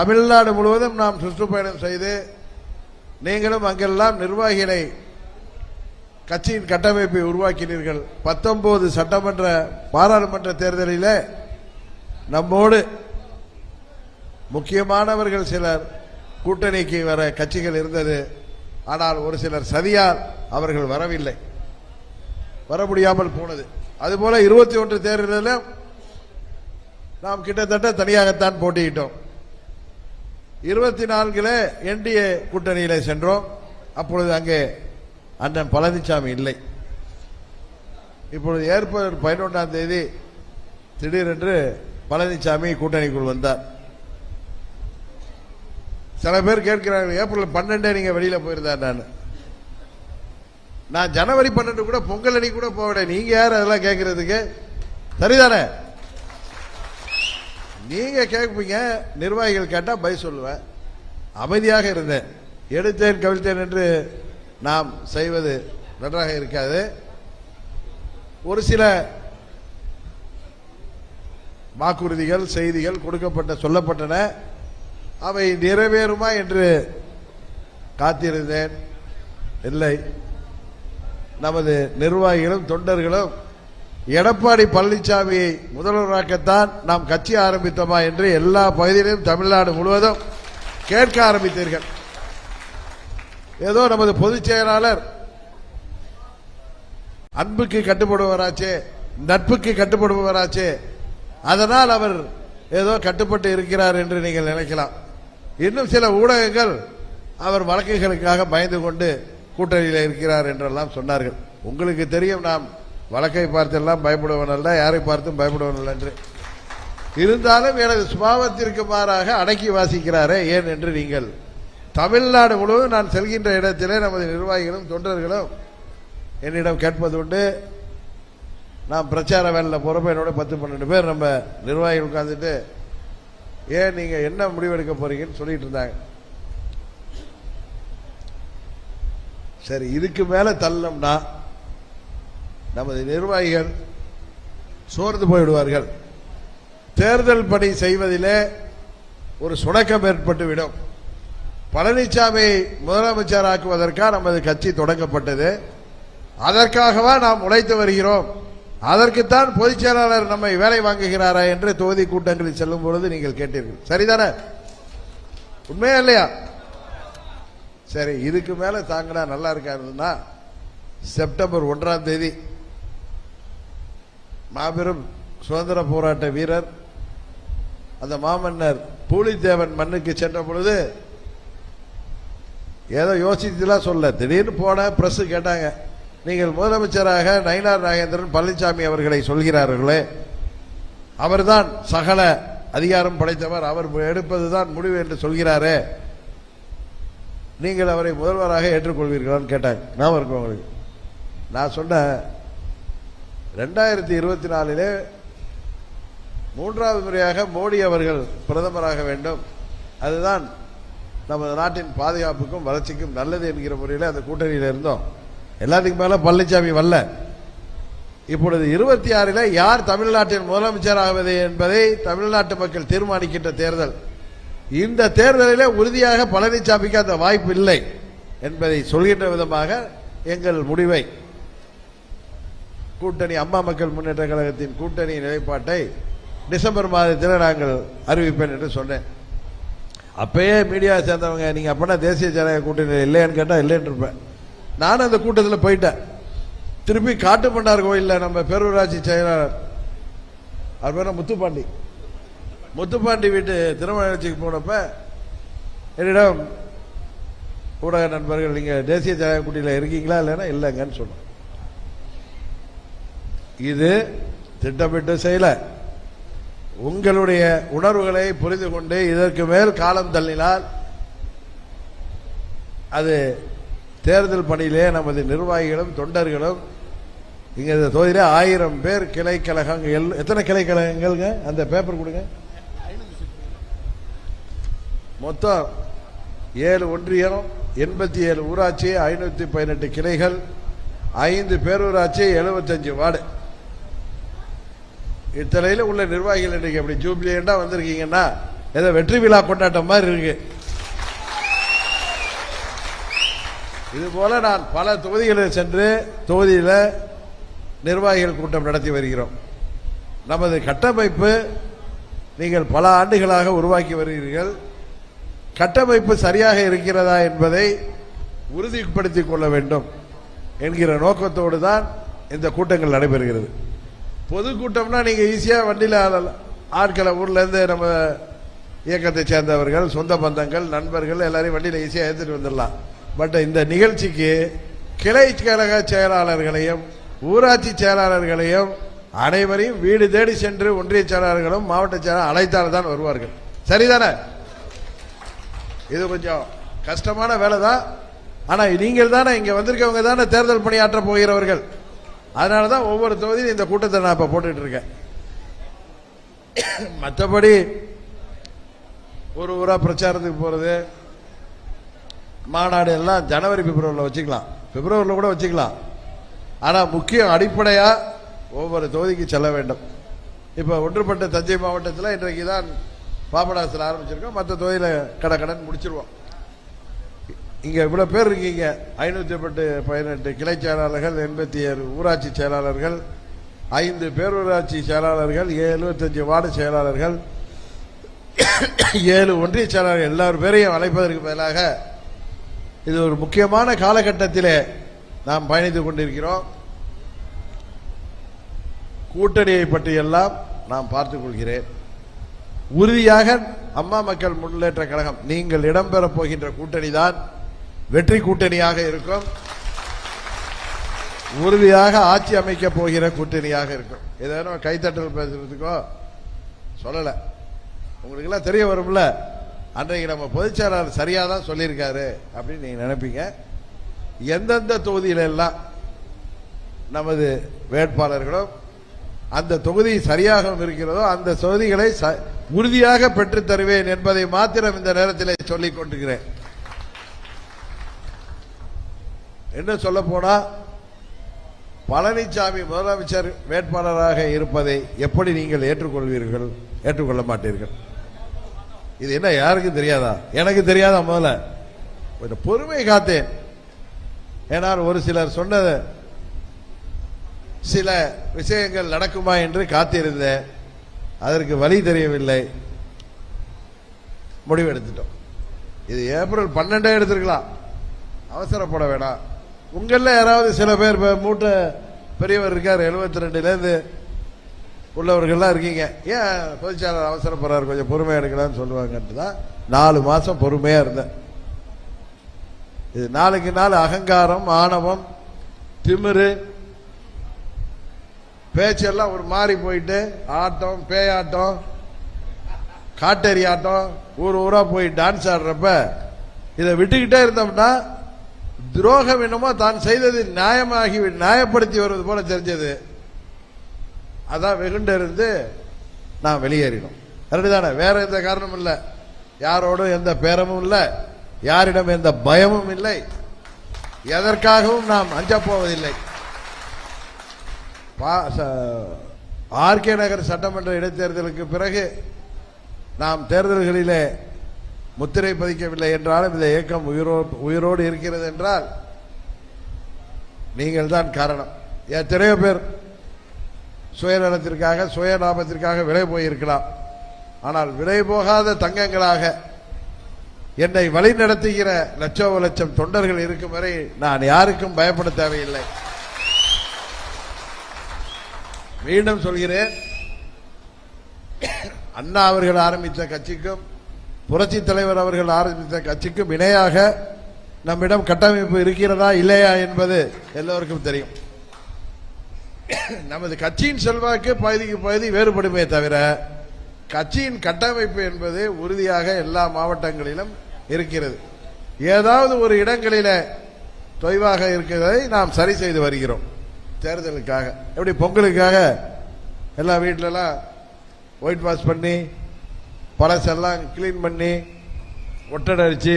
தமிழ்நாடு முழுவதும் நாம் சுற்றுப்பயணம் செய்து நீங்களும் அங்கெல்லாம் நிர்வாகிகளை கட்சியின் கட்டமைப்பை உருவாக்கினீர்கள். பத்தொன்பது சட்டமன்ற பாராளுமன்ற தேர்தலில் நம்மோடு முக்கியமானவர்கள் சிலர் கூட்டணிக்கு வர கட்சிகள் இருந்தது. ஆனால் ஒரு சிலர் சதியால் அவர்கள் வரவில்லை. வர முடியாமல் போனது. அதுபோல இருபத்தி ஒன்று தேர்தலிலும் நாம் கிட்டத்தட்ட தனியாகத்தான் போட்டியிட்டோம். இருபத்தி நான்கில் என்டிஏ கூட்டணியில் சென்றோம். அப்பொழுது அங்கே அண்ணன் பழனிசாமி இல்லை. இப்பொழுது ஏப்ரல் பதினொன்றாம் தேதி திடீரென்று பழனிசாமி கூட்டணிக்குள் வந்தார். சில பேர் கேட்கிறாங்க ஏப்ரல் பன்னெண்டே நீங்க வெளியில போயிருந்தார் நான்? நான் ஜனவரி பன்னெண்டு கூட பொங்கல் அன்னைக்கு கூட போவேன் நீங்க யார் அதெல்லாம் கேட்கறதுக்கு? சரிதானே? நீங்க கேட்பீங்க நிர்வாகிகள் கேட்டா பய சொல்லுவேன். அமைதியாக இருந்தேன். எடுத்தேன் கவிழ்த்தேன் என்று நாம் செய்வது நன்றாக இருக்காது. ஒரு சில வாக்குறுதிகள் செய்திகள் கொடுக்கப்பட்ட சொல்லப்பட்டன. அவை நிறைவேறுமா என்று காத்திருந்தேன். இல்லை. நமது நிர்வாகிகளும் தொண்டர்களும் எடப்பாடி பழனிசாமியை முதல்வராக்கத்தான் நாம் கட்சி ஆரம்பித்தோமா என்று எல்லா பகுதியிலும் தமிழ்நாடு முழுவதும் கேட்க ஆரம்பித்தீர்கள். ஏதோ நமது பொதுச் செயலாளர் அன்புக்கு கட்டுப்படுவராச்சே நட்புக்கு கட்டுப்படுபவராச்சே அதனால் அவர் ஏதோ கட்டுப்பட்டு இருக்கிறார் என்று நீங்கள் நினைக்கலாம். இன்னும் சில ஊடகங்கள் அவர் வழக்குகளுக்காக பயந்து கொண்டு கூட்டணியில் இருக்கிறார் என்றெல்லாம் சொன்னார்கள். உங்களுக்கு தெரியும் நாம் வழக்கை பார்த்தெல்லாம் பயப்படுவன் அல்ல யாரை பார்த்தும் பயப்படுவன் அல்ல என்று இருந்தாலும் எனது சுபாவத்திற்கு மாறாக அடக்கி வாசிக்கிறாரே ஏன் என்று நீங்கள். தமிழ்நாடு முழுவதும் நான் செல்கின்ற இடத்திலே நமது நிர்வாகிகளும் தொண்டர்களும் என்னிடம் கேட்பது உண்டு நான் பிரச்சார வேலையில் போகிறப்ப என்னோட பத்து பன்னெண்டு பேர் நம்ம நிர்வாகிகள் உட்காந்துட்டு ஏன் நீங்கள் என்ன முடிவெடுக்க போறீங்கன்னு சொல்லிட்டு இருந்தாங்க. சரி இதுக்கு மேலே தள்ளம்னா நமது நிர்வாகிகள் சோர்ந்து போய்விடுவார்கள். தேர்தல் பணி செய்வதிலே ஒரு சுணக்கம் ஏற்பட்டுவிடும். பழனிசாமி முதலமைச்சராக்குவதற்காக நமது கட்சி தொடங்கப்பட்டது. அதற்காகவா நாம் உழைத்து வருகிறோம். அதற்குத்தான் பொதுச் செயலாளர் நம்மை வேலை வாங்குகிறாரா என்று தொகுதி கூட்டங்களில் செல்லும் பொழுது நீங்கள் கேட்டீர்கள். சரிதானே? உண்மையா இல்லையா? சரி இதுக்கு மேல தாங்கடா நல்லா இருக்காருன்னா செப்டம்பர் ஒன்றாம் தேதி மாபெரும் சுதந்திர போராட்ட வீரர் அந்த மாமன்னர் பூலித்தேவன் மண்ணுக்கு சென்ற பொழுது ஏதோ யோசிச்சுலாம் சொல்ல திடீர்னு போன பிரஸ் கேட்டாங்க நீங்கள் முதலமைச்சராக நயினார் நாகேந்திரன் பழனிசாமி அவர்களை சொல்கிறார்களே அவர்தான் சகல அதிகாரம் படைத்தவர் அவர் எடுப்பதுதான் முடிவு என்று சொல்கிறாரே நீங்கள் அவரை முதல்வராக ஏற்றுக்கொள்வீர்களான்னு கேட்டாங்க. நான் இருக்கும் உங்களுக்கு? நான் சொன்னேன் ரெண்டாயிரத்தி இருபத்தி நாலிலே மூன்றாவது முறையாக மோடி அவர்கள் பிரதமராக வேண்டும். அதுதான் நமது நாட்டின் பாதுகாப்புக்கும் வளர்ச்சிக்கும் நல்லது என்கிற முறையில் அந்த கூட்டணியில் இருந்தோம். எல்லாத்துக்கும் மேலே பழனிசாமி வரல. இப்பொழுது இருபத்தி ஆறில் யார் தமிழ்நாட்டின் முதலமைச்சர் ஆவது என்பதை தமிழ்நாட்டு மக்கள் தீர்மானிக்கின்ற தேர்தல். இந்த தேர்தலிலே உறுதியாக பழனிசாமிக்கு அந்த வாய்ப்பு இல்லை என்பதை சொல்கின்ற விதமாக எங்கள் முடிவை கூட்டணி அம்மா மக்கள் முன்னேற்ற கழகத்தின் கூட்டணி நிலைப்பாட்டை டிசம்பர் மாதத்தில் நாங்கள் அறிவிப்பேன் என்று சொன்னேன். அப்பயே மீடியா சேர்ந்தவங்க நீங்கள் அப்பனா தேசிய ஜனநாயக கூட்டணி இல்லையான்னு கேட்டால் இல்லைன்னு இருப்பேன். நானும் அந்த கூட்டத்தில் போயிட்டேன். திருப்பி காட்டுப்பண்டார் கோயிலில் நம்ம பேரூராட்சி செயலாளர் அவர் பேர் முத்துப்பாண்டி. முத்துப்பாண்டி வீட்டு திருமண நிகழ்ச்சிக்கு போனப்ப என்னிடம் ஊடக நண்பர்கள் நீங்கள் தேசிய ஜனநாயக கூட்டணியில் இருக்கீங்களா இல்லைன்னா இல்லைங்கன்னு சொன்னோம். இது திட்டமிட்டு செய்யல. உங்களுடைய உணர்வுகளை புரிந்து கொண்டு இதற்கு மேல் காலம் தள்ளினால் அது தேர்தல் பணியிலே நமது நிர்வாகிகளும் தொண்டர்களும் இங்க இந்த தொகுதியில ஆயிரம் பேர் கிளை கழகங்கள் எத்தனை கிளை கழகங்கள்ங்க அந்த பேப்பர் கொடுங்க. மொத்தம் ஏழு ஒன்றியம் எண்பத்தி ஏழு ஊராட்சி ஐநூத்தி பதினெட்டு கிளைகள் ஐந்து பேரூராட்சி எழுபத்தஞ்சு வார்டு. இத்தனையில் உள்ள நிர்வாகிகள் இன்னைக்கு அப்படி ஜூப்ளியண்டா வந்திருக்கீங்கன்னா ஏதோ வெற்றி விழா கொண்டாட்டம் மாதிரி இருக்கு. இது போல நான் பல தொகுதிகளில் சென்று தொகுதியில் நிர்வாகிகள் கூட்டம் நடத்தி வருகிறோம். நமது கட்டமைப்பு நீங்கள் பல ஆண்டுகளாக உருவாக்கி வருகிறீர்கள். கட்டமைப்பு சரியாக இருக்கிறதா என்பதை உறுதிப்படுத்திக் கொள்ள வேண்டும் என்கிற நோக்கத்தோடு தான் இந்த கூட்டங்கள் நடைபெறுகிறது. பொதுக்கூட்டம்னா நீங்க ஈஸியா வண்டியில ஆட்களை ஊர்ல இருந்து நம்ம இயக்கத்தை சேர்ந்தவர்கள் சொந்த பந்தங்கள் நண்பர்கள் எல்லாரையும் வண்டியில ஈஸியா எடுத்துகிட்டு வந்துடலாம். பட் இந்த நிகழ்ச்சிக்கு கிளை கழக செயலாளர்களையும் ஊராட்சி செயலாளர்களையும் அனைவரையும் வீடு தேடி சென்று ஒன்றிய செயலாளர்களும் மாவட்ட செயலாளர் அழைத்தால் தான் வருவார்கள். சரிதானே? இது கொஞ்சம் கஷ்டமான வேலை தான் ஆனா நீங்கள் தானே இங்க வந்திருக்கவங்க தானே தேர்தல் பணியாற்ற போகிறவர்கள். அதனால தான் ஒவ்வொரு தொகுதியும் இந்த கூட்டத்தை நான் இப்போ போட்டுட்டு இருக்கேன். மற்றபடி ஒரு ஊராக பிரச்சாரத்துக்கு போகிறது மாநாடு எல்லாம் ஜனவரி பிப்ரவரியில் வச்சுக்கலாம். பிப்ரவரியில் கூட வச்சுக்கலாம். ஆனால் முக்கியம் அடிப்படையாக ஒவ்வொரு தொகுதிக்கு செல்ல வேண்டும். இப்போ ஒன்றுபட்ட தஞ்சை மாவட்டத்தில் இன்றைக்கு தான் பாபடாசில் ஆரம்பிச்சிருக்கோம். மற்ற தொகுதியில் கடை கடன் முடிச்சிருவோம். இங்கே இவ்வளோ பேர் இருக்கீங்க. ஐநூற்றி பட்டு பதினெட்டு கிளை செயலாளர்கள் எண்பத்தி ஏழு ஊராட்சி செயலாளர்கள் ஐந்து பேரூராட்சி செயலாளர்கள் எழுபத்தஞ்சு வார்டு செயலாளர்கள் ஏழு ஒன்றிய செயலாளர்கள் எல்லார் பேரையும் அழைப்பதற்கு பதிலாக இது ஒரு முக்கியமான காலகட்டத்திலே நாம் பயணித்துக் கொண்டிருக்கிறோம். கூட்டணியை பற்றியெல்லாம் நாம் பார்த்துக் கொள்கிறேன். உறுதியாக அம்மா மக்கள் முன்னேற்ற கழகம் நீங்கள் இடம்பெறப் போகின்ற கூட்டணி தான் வெற்றி கூட்டணியாக இருக்கும். உறுதியாக ஆட்சி அமைக்க போகிற கூட்டணியாக இருக்கும். ஏதேனும் கைத்தட்டல் பேசுறதுக்கோ சொல்லல. உங்களுக்கு எல்லாம் தெரிய வரும்ல? அன்றைக்கு நம்ம பொதுச்செயலாளர் சரியாக சரியா தான் சொல்லியிருக்காரு அப்படின்னு நீங்க நினைப்பீங்க. எந்தெந்த தொகுதியில எல்லாம் நமது வேட்பாளர்களும் அந்த தொகுதி சரியாக இருக்கிறதோ அந்த தொகுதிகளை ச- உறுதியாக பெற்றுத் தருவேன் என்பதை மாத்திரம் இந்த நேரத்தில் சொல்லிக் கொண்டிருக்கிறேன். என்ன சொல்ல போனா பழனிசாமி முதலமைச்சர் வேட்பாளராக இருப்பதை எப்படி நீங்கள் ஏற்றுக்கொள்வீர்கள்? ஏற்றுக்கொள்ள மாட்டீர்கள். இது என்ன யாருக்கும் தெரியாதா? எனக்கு தெரியாதா முதல்ல? கொஞ்சம் பொறுமை காத்தேன். ஏனால் ஒரு சிலர் சொன்னது சில விஷயங்கள் நடக்குமா என்று காத்திருந்தேன். அதற்கு வழி தெரியவில்லை. முடிவெடுத்துட்டோம். இது ஏப்ரல் பன்னெண்டே எடுத்திருக்கலாம். அவசரப்பட வேணாம். உங்களில் யாராவது சில பேர் மூட்டை பெரியவர் இருக்கார் எழுபத்தி ரெண்டுலேருந்து உள்ளவர்கள்லாம் இருக்கீங்க. ஏன் பொதுச்செயலாளர் அவசரப்படுறாரு? கொஞ்சம் பொறுமையாக எடுக்கலாம்னு சொல்லுவாங்கன்ட்டு தான் நாலு மாதம் பொறுமையாக இருந்தேன். இது நாளுக்கு நாள் அகங்காரம் ஆணவம் திமிரு பேச்செல்லாம் ஒரு மாறி போயிட்டு ஆட்டம் பேயாட்டம் காட்டேரி ஆட்டம் ஊர் ஊராக போய் டான்ஸ் ஆடுறப்ப இதை விட்டுக்கிட்டே இருந்தோம்னா துரோகம் என்னமோ தான் செய்தது நியாயமாகி நியாயப்படுத்தி வருவது போல தெரிஞ்சது. அதான் வெகுண்ட இருந்து நான் வெளியேறினோம். சரிதானே வேற எந்த காரணமும் இல்லை. யாரோடும் எந்த பேரமும் இல்லை. யாரிடம் எந்த பயமும் இல்லை. எதற்காகவும் நாம் அஞ்சப் போவதில்லை. ஆர்கே நகர் சட்டமன்ற இடைத்தேர்தலுக்கு பிறகு நாம் தேர்தல்களிலே முத்திரை பதிக்கவில்லை என்றாலும் இந்த இயக்கம் உயிரோ உயிரோடு இருக்கிறது என்றால் நீங்கள் தான் காரணம். எத்தனையோ பேர் சுயநலத்திற்காக சுயலாபத்திற்காக விலை போயிருக்கலாம். ஆனால் விலை போகாத தங்கங்களாக என்னை வழி நடத்துகிற லட்சோ லட்சம் தொண்டர்கள் இருக்கும் வரை நான் யாருக்கும் பயப்பட தேவையில்லை. மீண்டும் சொல்கிறேன் அண்ணா அவர்கள் ஆரம்பித்த கட்சிக்கும் புரட்சி தலைவர் அவர்கள் ஆரம்பித்த கட்சிக்கும் இணையாக நம்மிடம் கட்டமைப்பு இருக்கிறதா இல்லையா என்பது எல்லோருக்கும் தெரியும். நமது கட்சியின் செல்வாக்கு பகுதிக்கு பகுதி வேறுபடுமே தவிர கட்சியின் கட்டமைப்பு என்பது உறுதியாக எல்லா மாவட்டங்களிலும் இருக்கிறது. ஏதாவது ஒரு இடங்களில தொய்வாக இருக்கிறதை நாம் சரி செய்து வருகிறோம். தேர்தலுக்காக. எப்படி? பொங்கலுக்காக. எல்லா வீட்டிலலாம் ஒயிட் வாஷ் பண்ணி பழசெல்லாம் க்ளீன் பண்ணி ஒட்டடை அடிச்சு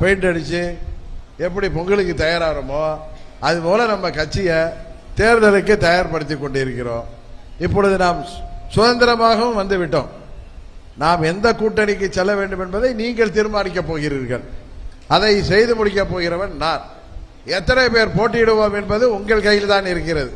பெயிண்ட் அடிச்சு எப்படி பொங்கலுக்கு தயாராகிறோமோ அது போல நம்ம கட்சியை தேர்தலுக்கு தயார்படுத்தி கொண்டிருக்கிறோம். இப்பொழுது நாம் சுதந்திரமாகவும் வந்துவிட்டோம் நாம் எந்த கூட்டணிக்கு செல்ல வேண்டும் என்பதை நீங்கள் தீர்மானிக்கப் போகிறீர்கள். அதை செய்து முடிக்கப் போகிறவன் நான். எத்தனை பேர் போட்டியிடுவோம் என்பது உங்கள் கையில் தான் இருக்கிறது.